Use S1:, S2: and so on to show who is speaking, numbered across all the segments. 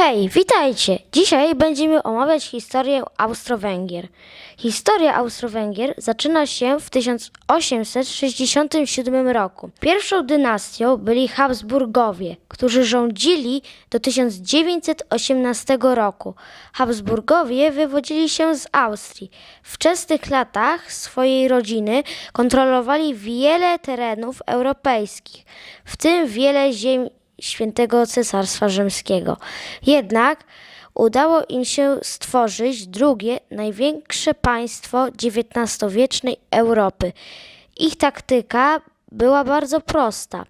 S1: Hej, witajcie! Dzisiaj będziemy omawiać historię Austro-Węgier. Historia Austro-Węgier zaczyna się w 1867 roku. Pierwszą dynastią byli Habsburgowie, którzy rządzili do 1918 roku. Habsburgowie wywodzili się z Austrii. W wczesnych latach swojej rodziny kontrolowali wiele terenów europejskich, w tym wiele ziem świętego Cesarstwa Rzymskiego. Jednak udało im się stworzyć drugie największe państwo XIX-wiecznej Europy. Ich taktyka była bardzo prosta: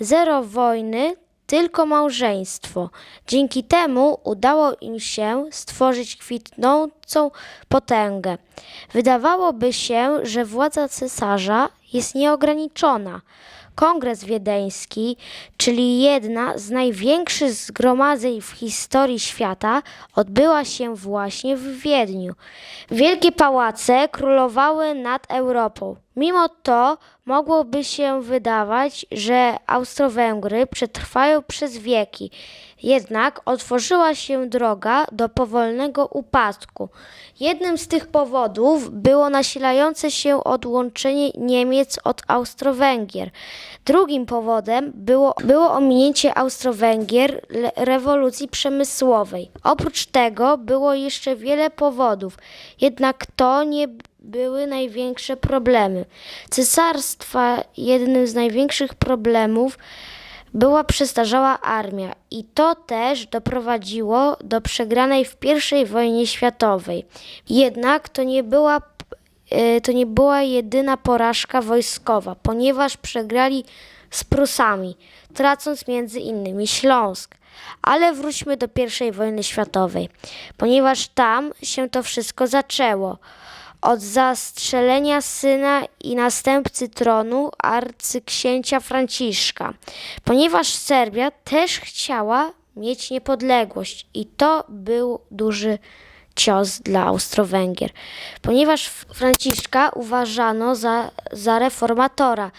S1: zero wojny, tylko małżeństwo. Dzięki temu udało im się stworzyć kwitnącą potęgę. Wydawałoby się, że władza cesarza jest nieograniczona. Kongres Wiedeński, czyli jedna z największych zgromadzeń w historii świata, odbyła się właśnie w Wiedniu. Wielkie pałace królowały nad Europą. Mimo to mogłoby się wydawać, że Austro-Węgry przetrwają przez wieki. Jednak otworzyła się droga do powolnego upadku. Jednym z tych powodów było nasilające się odłączenie Niemiec od Austro-Węgier. Drugim powodem było, było ominięcie Austro-Węgier rewolucji przemysłowej. Oprócz tego było jeszcze wiele powodów, jednak to nie były największe problemy. Cesarstwa jednym z największych problemów była przestarzała armia i to też doprowadziło do przegranej w I wojnie światowej. Jednak to nie była e, to nie była jedyna porażka wojskowa, ponieważ przegrali z Prusami, tracąc między innymi Śląsk. Ale wróćmy do I wojny światowej, ponieważ tam się to wszystko zaczęło. Od zastrzelenia syna i następcy tronu arcyksięcia Franciszka, ponieważ Serbia też chciała mieć niepodległość i to był duży cios dla Austro-Węgier, ponieważ Franciszka uważano za, za reformatora.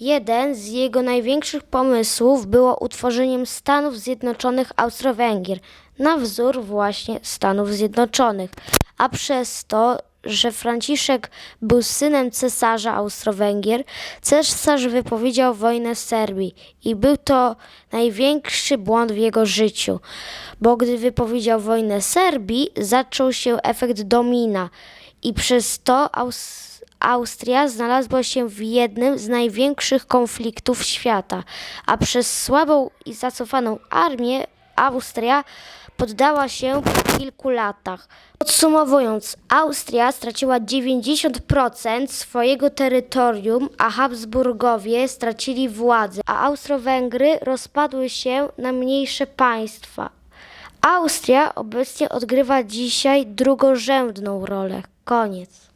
S1: Jeden z jego największych pomysłów było utworzeniem Stanów Zjednoczonych Austro-Węgier, na wzór właśnie Stanów Zjednoczonych, a przez to, że Franciszek był synem cesarza Austro-Węgier, cesarz wypowiedział wojnę Serbii i był to największy błąd w jego życiu, bo gdy wypowiedział wojnę Serbii, zaczął się efekt domina i przez to Aus Austria znalazła się w jednym z największych konfliktów świata, a przez słabą i zacofaną armię Austria poddała się po kilku latach. Podsumowując, Austria straciła 90% swojego terytorium, a Habsburgowie stracili władzę, a Austro-Węgry rozpadły się na mniejsze państwa. Austria obecnie odgrywa dzisiaj drugorzędną rolę. Koniec.